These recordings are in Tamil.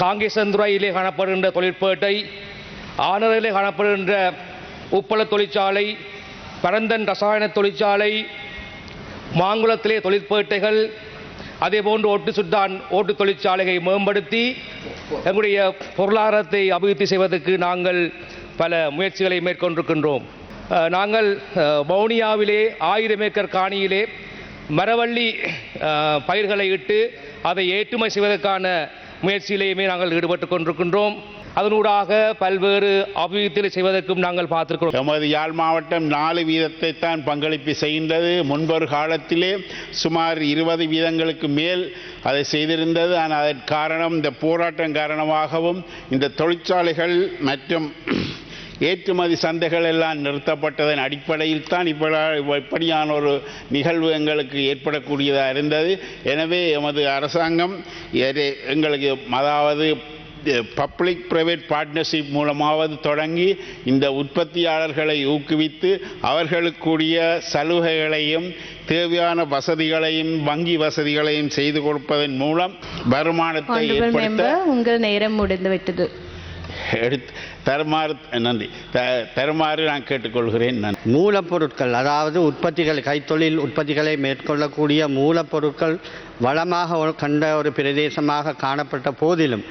காங்கேசந்துறையிலே காணப்படுகின்ற தொழிற்பேட்டை ஆனரிலே காணப்படுகின்ற உப்பள தொழிற்சாலை பரந்தன் ரசாயன தொழிற்சாலை மாங்குளத்திலே தொழிற்பேட்டைகள் அதேபோன்று ஒட்டு சுட்டான் ஓட்டு தொழிற்சாலையை மேம்படுத்தி எங்களுடைய பொருளாதாரத்தை அபிவிருத்தி செய்வதற்கு நாங்கள் பல முயற்சிகளை மேற்கொண்டிருக்கின்றோம். நாங்கள் வவுனியாவிலே ஆயிரம் ஏக்கர் காணியிலே மரவள்ளி பயிர்களை இட்டு அதை ஏற்றுமதி செய்வதற்கான முயற்சியிலேயுமே நாங்கள் ஈடுபட்டு கொண்டிருக்கின்றோம். அதனூடாக பல்வேறு அபிவிருத்திகளை செய்வதற்கும் நாங்கள் பார்த்திருக்கிறோம். எமது யாழ் மாவட்டம் நாலு வீதத்தை தான் பங்களிப்பு செய்கின்றது. முன்பொரு காலத்திலே சுமார் இருபது வீதங்களுக்கு மேல் அதை செய்திருந்தது. ஆனால் அதற்கு காரணம் இந்த போராட்டம் காரணமாகவும் இந்த தொழிற்சாலைகள் மற்றும் ஏற்றுமதி சந்தைகள் எல்லாம் நிறுத்தப்பட்டதன் அடிப்படையில் தான் இப்ப இப்படியான ஒரு நிகழ்வு எங்களுக்கு ஏற்படக்கூடியதாக இருந்தது. எனவே எமது அரசாங்கம் எங்களுக்கு அதாவது பப்ளிக் பிரைவேட் பார்ட்னர்ஷிப் மூலமாவது தொடங்கி இந்த உற்பத்தியாளர்களை ஊக்குவித்து அவர்களுக்குரிய சலுகைகளையும் தேவையான வசதிகளையும் வங்கி வசதிகளையும் செய்து கொடுப்பதன் மூலம் வருமானத்தை ஏற்படுத்த உங்கள் நேரம் முடிந்து விட்டது எடுத்து தருமாறு நன்றி. த- தருமாறு நான் கேட்டுக்கொள்கிறேன் நன்றி. மூலப்பொருட்கள் அதாவது உற்பத்திகள் கைத்தொழில் உற்பத்திகளை மேற்கொள்ளக்கூடிய மூலப்பொருட்கள் வளமாக ஒரு- கண்ட ஒரு பிரதேசமாக காணப்பட்ட போதிலும்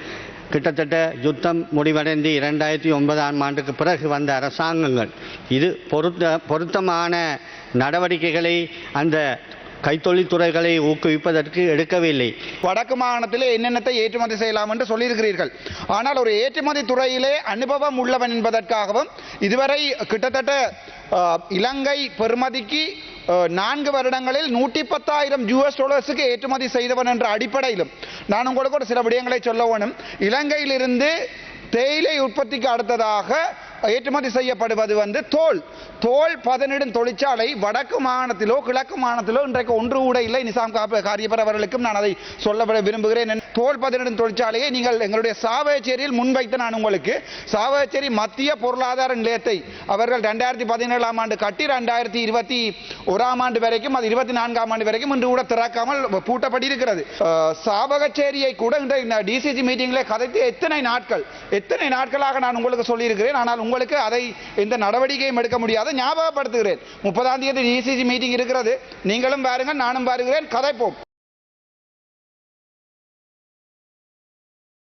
கிட்டத்தட்ட யுத்தம் முடிவடைந்து இரண்டாயிரத்தி ஒன்பதாம் ஆண்டுக்கு பிறகு வந்த அரசாங்கங்கள் இது பொருத்த பொருத்தமான நடவடிக்கைகளை அந்த கைத்தொழில் துறைகளை ஊக்குவிப்பதற்கு எடுக்கவில்லை. வடக்கு மாகாணத்தில் என்னென்னத்தை ஏற்றுமதி செய்யலாம் என்று சொல்லியிருக்கிறீர்கள். ஆனால் ஒரு ஏற்றுமதி துறையிலே அனுபவம் உள்ளவன் என்பதற்காகவும் இதுவரை கிட்டத்தட்ட இலங்கை பெறுமதிக்கு நான்கு வருடங்களில் நூற்றி பத்தாயிரம் யூஎஸ் டாலர்ஸுக்கு ஏற்றுமதி செய்தவன் என்ற அடிப்படையிலும் நான் உங்களுக்கு ஒரு சில விடயங்களை சொல்ல வேணும். இலங்கையிலிருந்து தேயிலை உற்பத்திக்கு அடுத்ததாக ஏற்றுமதி செய்யப்படுவது வந்து தோல். தோல் பதனிடும் தொழிற்சாலை வடக்கு மாநிலத்திலோ கிழக்கு மாநிலத்திலோ இன்றைக்கு ஒன்று கூட இல்லை. நிசாம் காப்ப- காரியப்பர் அவர்களுக்கும் நான் அதை சொல்ல விரும்புகிறேன். தோல் பதனிடும் தொழிற்சாலையை நீங்கள் எங்களுடைய சாவகச்சேரியில் முன்வைத்து நான் உங்களுக்கு சாவகச்சேரி மத்திய பொருளாதார நிலையத்தை அவர்கள் ரெண்டாயிரத்தி பதினேழாம் ஆண்டு கட்டி ரெண்டாயிரத்தி இருபத்தி ஓராம் ஆண்டு வரைக்கும் அது இருபத்தி நான்காம் ஆண்டு வரைக்கும் இன்று கூட திறக்காமல் பூட்டப்படி இருக்கிறது சாவகச்சேரியை கூட இந்த டிசிசி மீட்டிங்கில் கதைத்து எத்தனை நாட்கள் எத்தனை நாட்களாக நான் உங்களுக்கு சொல்லியிருக்கிறேன் ஆனால் உங்களுக்கு அதை எந்த நடவடிக்கையும் எடுக்க முடியாது ஞாபகப்படுத்துகிறேன். முப்பதாம் தேதி டிசிசி மீட்டிங் இருக்கிறது. நீங்களும் பாருங்கள் நானும் பாருகிறேன். கதைப்போம்.